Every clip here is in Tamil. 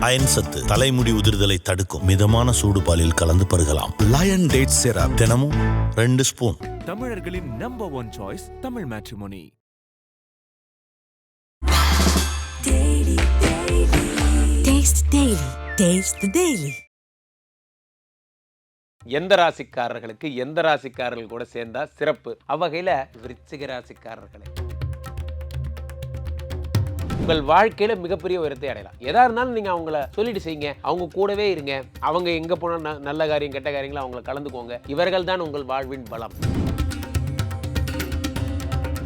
அயன் சத்து தலைமுடி உதிர்தலை தடுக்கும். மிதமான சூடு பாலில் கலந்து பருகலாம். லயன் டேட் சிரப் தினமும் ரெண்டு ஸ்பூன். தமிழர்களின் number one choice Tamil matrimony. எந்த ராசிக்காரர்களுக்கு எந்த ராசிக்காரர்கள் கூட சேர்ந்தா சிறப்பு? அவ்வகையில் விருச்சிக ராசிக்காரர்களே. உங்கள் வாழ்க்கையில மிகப்பெரிய உயரத்தை அடையலாம். எதா இருந்தாலும் நீங்க அவங்கள சொல்லிட்டு செய்யுங்க. அவங்க கூடவே இருங்க. அவங்க எங்க போனா ந- நல்ல காரியம் கெட்ட காரியங்களை அவங்கள கலந்துக்கோங்க. இவர்கள் தான் உங்கள் வாழ்வின் பலம்.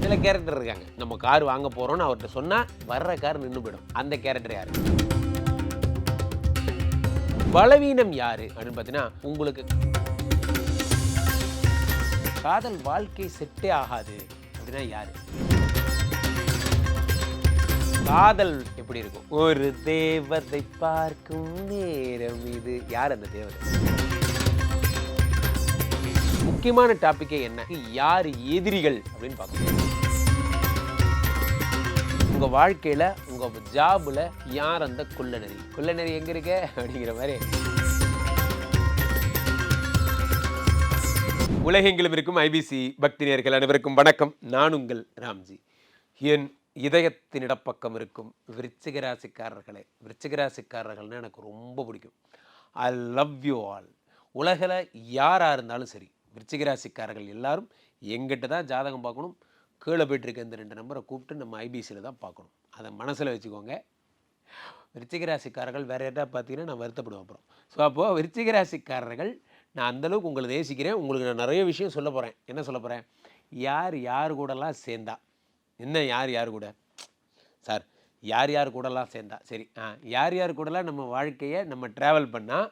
சில கேரக்டர் இருக்காங்க. நம்ம கார் வாங்க போறோம்னு அவர்கிட்ட சொன்னா வர்ற கார் நின்று போயிடும். அந்த கேரக்டர் யாரு? பலவீனம் யாரு? அப்படின்னு பார்த்தீங்கன்னா உங்களுக்கு காதல் வாழ்க்கை செட்டே ஆகாது. அப்படின்னா யாரு? காதல் எப்படி இருக்கும்? ஒரு தேவதை பார்க்கும் நேரம் இது. யார் அந்த தேவதை? முக்கியமான டாபிக்கே என்ன? யார் எதிரிகள் அப்படின்னு பார்க்கணும். உங்க வாழ்க்கையில உங்க ஜாப்ல யார் அந்த குள்ளநெறி? குள்ளநெறி எங்க இருக்க? அப்படிங்கிற மாதிரி. உலகெங்கிலும் இருக்கும் ஐபிசி பக்தி நேர்கள் அனைவருக்கும் வணக்கம். நான் உங்கள் ராம்ஜி. என் இதயத்தின் இடப்பக்கம் இருக்கும் விருச்சிகராசிக்காரர்களே. ராசிக்காரர்களே எனக்கு ரொம்ப பிடிக்கும். ஐ லவ் யூ ஆல் உலகில் யாராக இருந்தாலும் சரி விருச்சிகராசிக்காரர்கள் எல்லாரும் எங்கிட்ட தான் ஜாதகம் பார்க்கணும். கீழே போயிட்டு இருக்க இந்த ரெண்டு நம்பரை கூப்பிட்டு நம்ம ஐபிசியில் தான் பார்க்கணும். அதை மனசில் வச்சுக்கோங்க. விருச்சிகராசிக்காரர்கள் வேறு எதாவது பார்த்தீங்கன்னா நான் வருத்தப்படுவேன் அப்புறம். ஸோ அப்போது விருச்சிகராசிக்காரர்கள் நான் அந்தளவுக்கு உங்களை நேசிக்கிறேன். உங்களுக்கு நான் நிறைய விஷயம் சொல்ல போகிறேன் என்ன சொல்ல போகிறேன் யார் யார் கூடலாம் சேர்ந்தா. என்ன யார் யார் கூட? சார் யார் யார் கூடலாம் சேர்ந்தா? சரி ஆ யார் யார் கூடலாம் நம்ம வாழ்க்கையை நம்ம ட்ராவல் பண்ணால்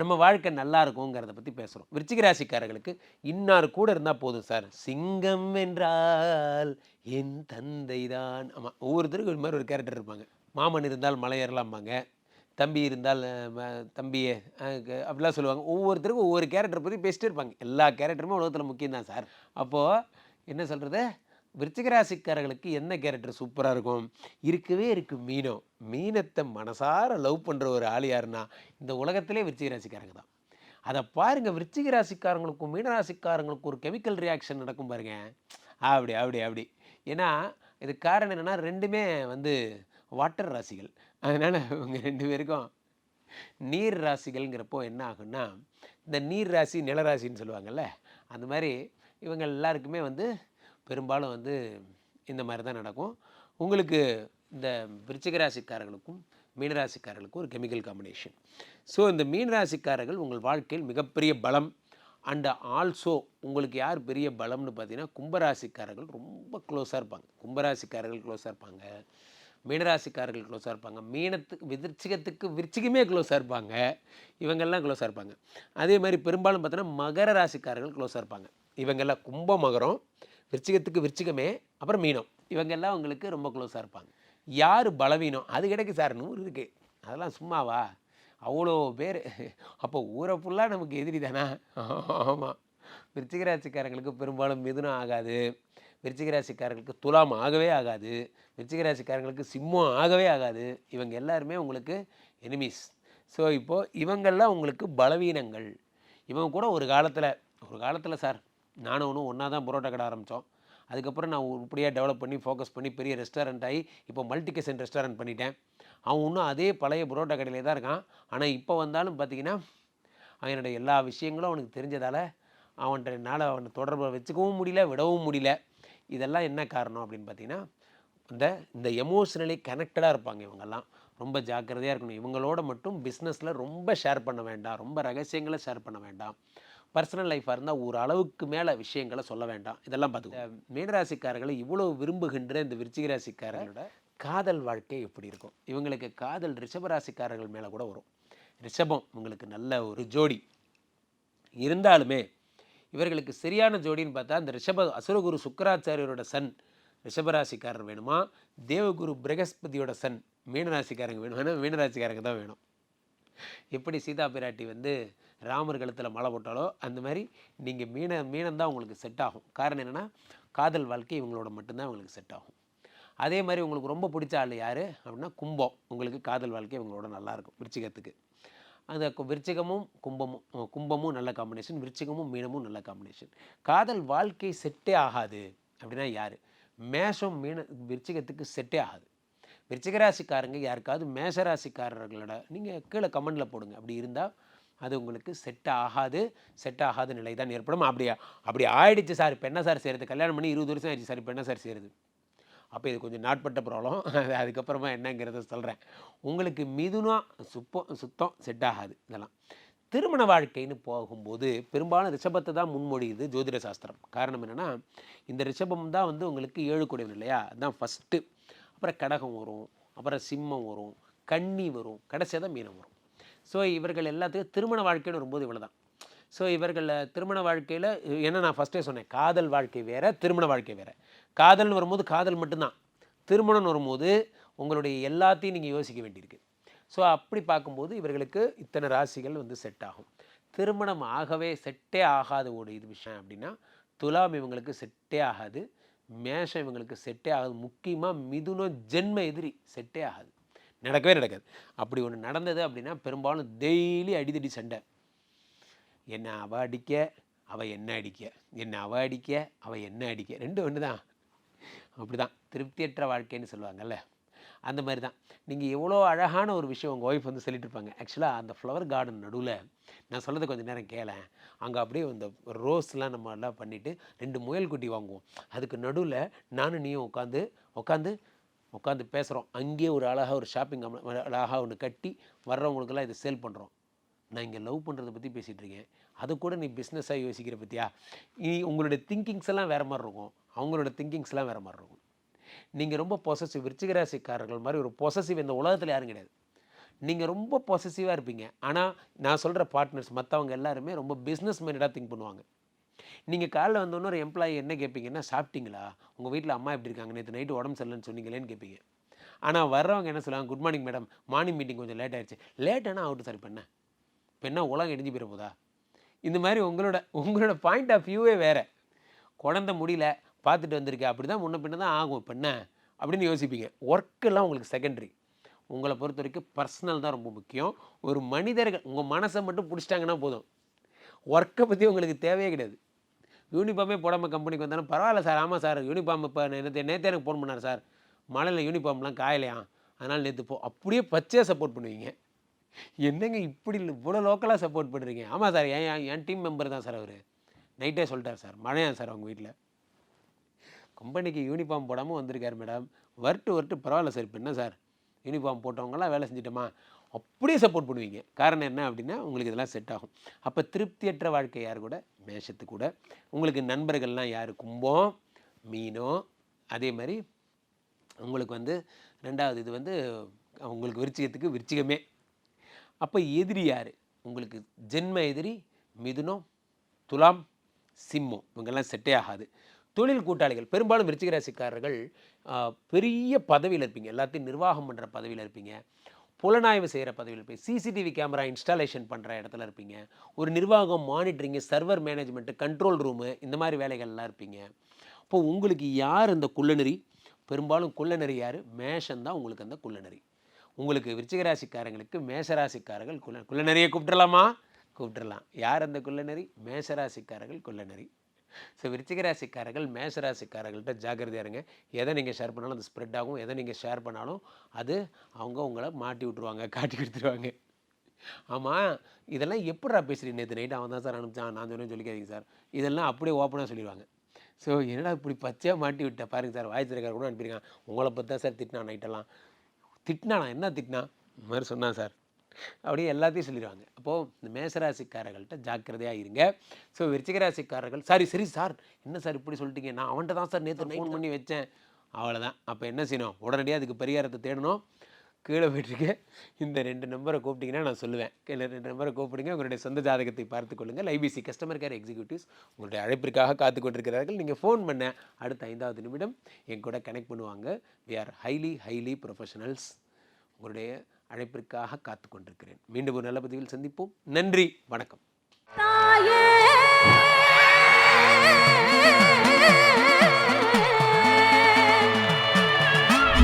நம்ம வாழ்க்கை நல்லா இருக்குங்கிறத பற்றி பேசுகிறோம் விருச்சிக ராசிக்காரர்களுக்கு இன்னார் கூட இருந்தால் போதும் சார். சிங்கம் என்றால் என் தந்தை தான். ஆமாம் ஒவ்வொருத்தருக்கும் இது மாதிரி ஒரு கேரக்டர் இருப்பாங்க. மாமன் இருந்தால் மலையேறலாம்பாங்க தம்பி இருந்தால் தம்பியே அப்படிலாம் சொல்லுவாங்க. ஒவ்வொருத்தருக்கும் ஒவ்வொரு கேரக்டர் பற்றி பேசிட்டே இருப்பாங்க. எல்லா கேரக்டருமே உலகத்தில் முக்கியம் தான் சார். அப்போது என்ன சொல்கிறது விருச்சிகராசிக்காரர்களுக்கு என்ன கேரக்டர் சூப்பராக இருக்கும்? இருக்கவே இருக்கு மீனம் மீனத்தை மனசார லவ் பண்ணுற ஒரு ஆள் யாருன்னா இந்த உலகத்திலே விருச்சிகராசிக்காரங்க தான். அதை பாருங்கள் விருச்சிகராசிக்காரங்களுக்கும் மீனராசிக்காரங்களுக்கும் ஒரு கெமிக்கல் ரியாக்ஷன் நடக்கும் பாருங்கள் அப்படி அப்படி அப்படி. ஏன்னா இது காரணம் என்னென்னா ரெண்டுமே வந்து வாட்டர் ராசிகள். அதனால் இவங்க ரெண்டு பேருக்கும் நீர் ராசிகள்ங்கிறப்போ என்ன ஆகும்னா இந்த நீர் ராசி நிலராசின்னு சொல்லுவாங்கல்ல அந்த மாதிரி இவங்க எல்லாருக்குமே வந்து பெரும்பாலும் வந்து இந்த மாதிரி தான் நடக்கும். உங்களுக்கு இந்த விருச்சிகராசிக்காரர்களுக்கும் மீனராசிக்காரர்களுக்கும் ஒரு கெமிக்கல் காம்பினேஷன் ஸோ இந்த மீனராசிக்காரர்கள் உங்கள் வாழ்க்கையில் மிகப்பெரிய பலம் அண்ட் ஆல்சோ உங்களுக்கு யார் பெரிய பலம்னு பார்த்தீங்கன்னா கும்பராசிக்காரர்கள் ரொம்ப க்ளோஸாக இருப்பாங்க. கும்பராசிக்காரர்கள் க்ளோஸாக இருப்பாங்க. மீனராசிக்காரர்கள் க்ளோஸாக இருப்பாங்க. மீனத்துக்கு விருச்சிகத்துக்கு விருச்சிகமே க்ளோஸாக இருப்பாங்க. இவங்கெல்லாம் க்ளோஸாக இருப்பாங்க. அதே மாதிரி பெரும்பாலும் பார்த்தோன்னா மகர ராசிக்காரர்கள் க்ளோஸாக இருப்பாங்க. இவங்கெல்லாம் கும்ப மகரம் விருச்சிகத்துக்கு விருச்சிகமே அப்புறம் மீனம். இவங்கெல்லாம் உங்களுக்கு ரொம்ப க்ளோஸாக இருப்பாங்க. யார் பலவீனம்? அது கிடைக்கு சார் நூறு இருக்குது அதெல்லாம் சும்மாவா? அவ்வளோ பேர். அப்போ ஊரை ஃபுல்லாக நமக்கு எதிரி தானா? ஆமாம் விருச்சிகராசிக்காரங்களுக்கு பெரும்பாலும் மிதுனம் ஆகாது. விருச்சிகராசிக்காரங்களுக்கு துலாம் ஆகவே ஆகாது. விருச்சிகராசிக்காரங்களுக்கு சிம்மம் ஆகவே ஆகாது. இவங்க எல்லாருமே உங்களுக்கு எனிமீஸ் ஸோ இப்போது இவங்கெல்லாம் உங்களுக்கு பலவீனங்கள். இவங்க கூட ஒரு காலத்தில் ஒரு காலத்தில் சார் நானும் ஒன்றும் ஒன்றா தான் புரோட்டா கடை ஆரம்பித்தோம் அதுக்கப்புறம் நான் இப்படியே டெவலப் பண்ணி ஃபோக்கஸ் பண்ணி பெரிய ரெஸ்டாரண்ட் ஆகி இப்போ மல்டி கிச்சன் ரெஸ்டாரண்ட் பண்ணிட்டேன். அவன் இன்னும் அதே பழைய புரோட்டா கடையிலே தான் இருக்கான். ஆனால் இப்போ வந்தாலும் பார்த்தீங்கன்னா அவனோட எல்லா விஷயங்களும் அவனுக்கு தெரிஞ்சதால் அவன்கிட்ட என்னால் அவனை தொடர்பை வச்சுக்கவும் முடியல விடவும் முடியல. இதெல்லாம் என்ன காரணம் அப்படின்னு பார்த்தீங்கன்னா இந்த இந்த எமோஷ்னலி கனெக்டடாக இருப்பாங்க இவங்கெல்லாம். ரொம்ப ஜாக்கிரதையாக இருக்கணும். இவங்களோட மட்டும் பிஸ்னஸில் ரொம்ப ஷேர் பண்ண வேண்டாம். ரொம்ப ரகசியங்களை ஷேர் பண்ண வேண்டாம். பர்சனல் லைஃபாக இருந்தால் ஒரு அளவுக்கு மேலே விஷயங்களை சொல்ல வேண்டாம். இதெல்லாம் பார்த்துக்கோ மீனராசிக்காரர்களை இவ்வளோ விரும்புகின்ற இந்த விருச்சிக ராசிக்காரர்களோட காதல் வாழ்க்கை எப்படி இருக்கும்? இவங்களுக்கு காதல் ரிஷபராசிக்காரர்கள் மேலே கூட வரும். ரிஷபம் உங்களுக்கு நல்ல ஒரு ஜோடி. இருந்தாலுமே இவர்களுக்கு சரியான ஜோடின்னு பார்த்தா இந்த ரிஷப அசுரகுரு சுக்கராச்சாரியரோட சன் ரிஷபராசிக்காரர் வேணுமா? தேவகுரு பிரகஸ்பதியோட சன் மீனராசிக்காரங்க வேணும். ஏன்னா மீனராசிக்காரங்க தான் வேணும். எப்படி சீதா பிராட்டி வந்து ராமர் கழுத்தில் மலை போட்டாலோ அந்த மாதிரி நீங்கள் மீன மீனம் தான் உங்களுக்கு செட் ஆகும். காரணம் என்னென்னா காதல் வாழ்க்கை இவங்களோட மட்டும்தான் உங்களுக்கு செட் ஆகும். அதே மாதிரி உங்களுக்கு ரொம்ப பிடிச்ச ஆள் யார்? அப்படின்னா கும்பம். உங்களுக்கு காதல் வாழ்க்கை இவங்களோட நல்லாயிருக்கும் விருச்சிகத்துக்கு. அந்த விருச்சிகமும் கும்பமும் கும்பமும் நல்ல காம்பினேஷன் விருச்சிகமும் மீனமும் நல்ல காம்பினேஷன் காதல் வாழ்க்கை செட்டே ஆகாது அப்படின்னா யார்? மேஷம் மீன விருச்சிகத்துக்கு செட்டே ஆகாது. விருச்சிகராசிக்காரங்க யாருக்காவது மேஷ ராசிக்காரர்களோட நீங்கள் கீழே கமெண்டில் போடுங்க. அப்படி இருந்தால் அது உங்களுக்கு செட் ஆகாது செட் ஆகாத நிலை தான் ஏற்படும். அப்படி அப்படி ஆயிடுச்சு சார். இப்போ என்ன சார் செய்கிறது கல்யாணம் பண்ணி இருபது வருஷம் ஆயிடுச்சு சார். இப்போ என்ன சார் செய்கிறது அப்போ இது கொஞ்சம் நாட்பட்ட ப்ராப்ளம். அது அதுக்கப்புறமா என்னங்கிறத சொல்கிறேன் உங்களுக்கு மிதுனம் சுப்பம் சுத்தம் செட் ஆகாது. இதெல்லாம். திருமண வாழ்க்கைன்னு போகும்போது பெரும்பாலும் ரிஷபத்தை தான் முன்மொழியுது ஜோதிட சாஸ்திரம். காரணம் என்னென்னா இந்த ரிஷபம் தான் வந்து உங்களுக்கு ஏழு கூடியவன் இல்லையா? அதுதான் ஃபஸ்ட்டு அப்புறம் கடகம் வரும். அப்புறம் சிம்மம் வரும். கன்னி வரும். கடைசியாக தான் மீனம் வரும். ஸோ இவர்கள் எல்லாத்துக்கும் திருமண வாழ்க்கைன்னு வரும்போது இவ்வளோ தான் ஸோ இவர்கள் திருமண வாழ்க்கையில் என்ன நான் ஃபஸ்ட்டே சொன்னேன் காதல் வாழ்க்கை வேறு திருமண வாழ்க்கை வேறு. காதல்னு வரும்போது காதல் மட்டும்தான். திருமணம்னு வரும்போது உங்களுடைய எல்லாத்தையும் நீங்கள் யோசிக்க வேண்டியிருக்கு. ஸோ அப்படி பார்க்கும்போது இவர்களுக்கு இத்தனை ராசிகள் வந்து செட் ஆகும். திருமணம் ஆகவே செட்டே ஆகாத ஒரு இது விஷயம் அப்படின்னா துலாம் இவங்களுக்கு செட்டே ஆகாது மேஷம் இவங்களுக்கு செட்டே ஆகாது. முக்கியமாக மிதுனம் ஜென்ம எதிரி செட்டே ஆகாது. நடக்கவே நடக்காது. அப்படி ஒன்று நடந்தது அப்படின்னா பெரும்பாலும் டெய்லி அடிதடி சண்டை. என்னை அவ அடிக்க அவள் என்ன அடிக்க என்னை அவ அடிக்க அவள் என்ன அடிக்க ரெண்டு ஒன்று தான் அப்படி தான் திருப்தியற்ற வாழ்க்கைன்னு சொல்லுவாங்கல்ல. அந்த மாதிரி தான் நீங்கள் எவ்வளோ அழகான ஒரு விஷயம் உங்கள் ஒய்ஃப் வந்து சொல்லிட்டு இருப்பாங்க. ஆக்சுவலாக அந்த ஃப்ளவர் கார்டன் நடுவில் நான் சொல்கிறது கொஞ்சம் நேரம் கேளேன். அங்கே அப்படியே அந்த ரோஸ்லாம் நம்ம எல்லாம் பண்ணிவிட்டு ரெண்டு முயல் குட்டி வாங்குவோம். அதுக்கு நடுவில் நானும் நீயும் உட்காந்து உட்காந்து உட்காந்து பேசுகிறோம் அங்கேயே ஒரு அழகாக ஒரு ஷாப்பிங் அழகாக ஒன்று கட்டி வர்றவங்களுக்கெல்லாம் இதை சேல் பண்ணுறோம் நான் இங்கே லவ் பண்ணுறதை பற்றி பேசிகிட்டு இருக்கேன். அதை கூட நீ பிஸ்னஸாக யோசிக்கிற பற்றியா நீ உங்களுடைய திங்கிங்ஸ் எல்லாம் வேறு மாதிரி இருக்கும். அவங்களோட திங்கிங்ஸ்லாம் வேறு மாதிரி இருக்கும். நீங்கள் ரொம்ப பொசசிவ் விருச்சிகராசிக்காரர்கள் மாதிரி ஒரு பொசசிவ் இந்த உலகத்தில் யாரும் கிடையாது. நீங்கள் ரொம்ப பொசசிவாக இருப்பீங்க. ஆனால் நான் சொல்கிற பார்ட்னர்ஸ் மற்றவங்க எல்லாருமே ரொம்ப பிஸ்னஸ் மைண்டடாக திங்க் பண்ணுவாங்க. நீங்கள் காலைல வந்தோன்னே ஒரு எம்ப்ளாயி என்ன கேட்பீங்கன்னா சாப்பிட்டீங்களா? உங்கள் வீட்டில் அம்மா எப்படி இருக்காங்க? நேற்று நைட்டு உடம்பு சரியில்லைன்னு சொன்னீங்களேன்னு கேட்பீங்க ஆனால் வர்றவங்க என்ன சொல்லுவாங்க good morning madam morning meeting கொஞ்சம் லேட் ஆயிடுச்சு. லேட் ஆனால் அவுட்டு சார் இப்போ என்ன? இப்போ என்ன உலகம் இடிஞ்சு போயிட போதா இந்த மாதிரி உங்களோட உங்களோட பாயிண்ட் ஆஃப் வியூவே வேறு. குழந்த முடியல பார்த்துட்டு வந்திருக்கேன். அப்படி தான் முன்ன பின்ன தான் ஆகும். இப்போ என்ன? அப்படின்னு யோசிப்பீங்க. ஒர்க்கெல்லாம் உங்களுக்கு செகண்டரி உங்களை பொறுத்த வரைக்கும் பர்சனல் தான் ரொம்ப முக்கியம். ஒரு மனிதர்கள் உங்கள் மனசை மட்டும் பிடிச்சிட்டாங்கன்னா போதும். ஒர்க்கை பற்றி உங்களுக்கு தேவையே கிடையாது. யூனிஃபார்மே போடாமல் கம்பெனிக்கு வந்தாலும் பரவாயில்ல சார். ஆமாம் சார். யூனிஃபார்ம் இப்போ நேற்று நேற்று எனக்கு ஃபோன் பண்ணார் சார். மழையில் யூனிஃபார்ம்லாம் காயலையா? அதனால் நேற்று போ அப்படியே பச்சையாக சப்போர்ட் பண்ணுவீங்க. என்னங்க இப்படி இவ்வளோ லோக்கலாக சப்போர்ட் பண்ணுறீங்க ஆமாம் சார். என் என்- என் டீம் மெம்பர் தான் சார் அவர். நைட்டே சொல்லிட்டார் சார். மழையா சார் அவங்க வீட்டில் கம்பெனிக்கு யூனிஃபார்ம் போடாமல் வந்திருக்காரு மேடம் வரட்டு வரட்டு பரவாயில்ல சார். இப்போ என்ன சார்? யூனிஃபார்ம் போட்டவங்களாம் வேலை செஞ்சிட்டோமா? அப்படியே சப்போர்ட் பண்ணுவீங்க. காரணம் என்ன அப்படின்னா உங்களுக்கு இதெல்லாம் செட் ஆகும். அப்போ திருப்தியற்ற வாழ்க்கை யார் கூட? மேஷத்து கூட உங்களுக்கு நண்பர்கள்லாம் யார்? கும்பம் மீனோ அதே மாதிரி உங்களுக்கு வந்து ரெண்டாவது இது வந்து உங்களுக்கு விருச்சிகத்துக்கு விருச்சிகமே. அப்போ எதிரி யார்? உங்களுக்கு ஜென்ம எதிரி மிதுனம் துலாம் சிம்மம் இவங்கெல்லாம் செட்டே ஆகாது. தொழில் கூட்டாளிகள் பெரும்பாலும் விருச்சிக ராசிக்காரர்கள் பெரிய பதவியில் இருப்பீங்க. எல்லாத்தையும் நிர்வாகம் பண்ணுற பதவியில் இருப்பீங்க. புலனாய்வு செய்கிற பதவியில் இருப்பீங்க சிசிடிவி கேமரா இன்ஸ்டாலேஷன் பண்ணுற இடத்துல இருப்பீங்க. ஒரு நிர்வாகம் monitoring server management control room இந்த மாதிரி வேலைகள்லாம் இருப்பீங்க. இப்போ உங்களுக்கு யார் இந்த குள்ளநெறி? பெரும்பாலும் குள்ளநெறி யார்? மேஷந்தான் உங்களுக்கு அந்த குள்ளநெறி. உங்களுக்கு விருச்சிகராசிக்காரங்களுக்கு மேஷராசிக்காரர்கள் குள்ள குள்ளநெறியை கூப்பிட்றலாமா கூப்பிட்டுறலாம். யார் அந்த குள்ளநெறி? மேஷராசிக்காரர்கள் குள்ளநெறி. ஸோ விருச்சிக ராசிக்காரர்கள் மேஷராசிக்காரர்கள்ட்ட ஜாக்கிரதையா இருங்க. எதை நீங்கள் ஷேர் பண்ணாலும் அது ஸ்ப்ரெட் ஆகும். எதை நீங்கள் ஷேர் பண்ணாலும் அது அவங்க உங்களை மாட்டி விட்ருவாங்க காட்டி கொடுத்துருவாங்க. ஆமாம் இதெல்லாம் எப்படா பேசுகிறீங்க நேற்று நைட்டு அவன் தான் சார் அனுப்பிச்சான். நான் சொன்னேன் சொல்லிக்காதீங்க சார் இதெல்லாம் அப்படியே ஓப்பனாக சொல்லிடுவாங்க. ஸோ என்னடா இப்படி பச்சையாக மாட்டி விட்ட? பாருங்கள் சார் வாய்ஸ் இருக்கார் கூட அனுப்பியிருக்கான். உங்களை பற்றி தான் சார் திட்டினான் நைட்டெல்லாம் திட்டினானா? என்ன திட்டினா இந்த மாதிரி சொன்னான் சார் அப்படியே எல்லாத்தையும் சொல்லிடுவாங்க. அப்போது இந்த மேசராசிக்காரர்கள்ட்ட ஜாக்கிரதையாக இருங்க. ஸோ விருச்சிகராசிக்காரர்கள் சாரி சரி சார் என்ன சார் இப்படி சொல்லிட்டீங்க? நான் அவன்கிட்ட தான் சார் நேற்று ஃபோன் பண்ணி வச்சேன். அவ்வளோதான் அப்போ என்ன செய்யணும்? உடனடியாக அதுக்கு பரிகாரத்தை தேடணும். கீழே போயிட்டுருக்கு. இந்த ரெண்டு நம்பரை கூப்பிட்டீங்கன்னா நான் சொல்லுவேன். கீழே ரெண்டு நம்பரை கூப்பிடுங்க. உங்களுடைய சொந்த ஜாதகத்தை பார்த்து கொள்ளுங்கள் ஐபிசி கஸ்டமர் கேர் எக்ஸிக்யூட்டிவ்ஸ் உங்களுடைய அழைப்பிற்காக காத்து கொண்டிருக்கிறார்கள். நீங்கள் ஃபோன் பண்ண அடுத்த ஐந்தாவது நிமிடம் என் கூட கனெக்ட் பண்ணுவாங்க. We are highly highly professionals உங்களுடைய அழைப்பிற்காக காத்து கொண்டிருக்கிறேன் மீண்டும் ஒரு நல்ல பதிவில் சந்திப்போம். நன்றி. வணக்கம்.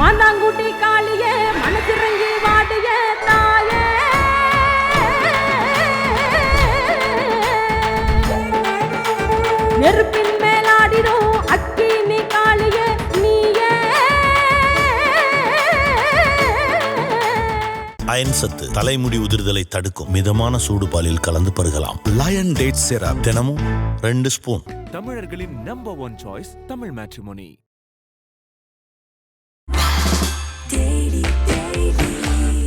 மாந்தாங்குட்டி காளியே மனசிறங்கி வாடிய தாயே. நெருப்பின் அயன் சத்து தலைமுடி உதிர்தலை தடுக்கும் மிதமான சூடு பாலில் கலந்து பருகலாம். லயன் டேட் சிரப் தினமும் ரெண்டு ஸ்பூன். தமிழர்களின் number one choice Tamil matrimony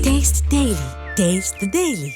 Taste Daily. Taste the Daily.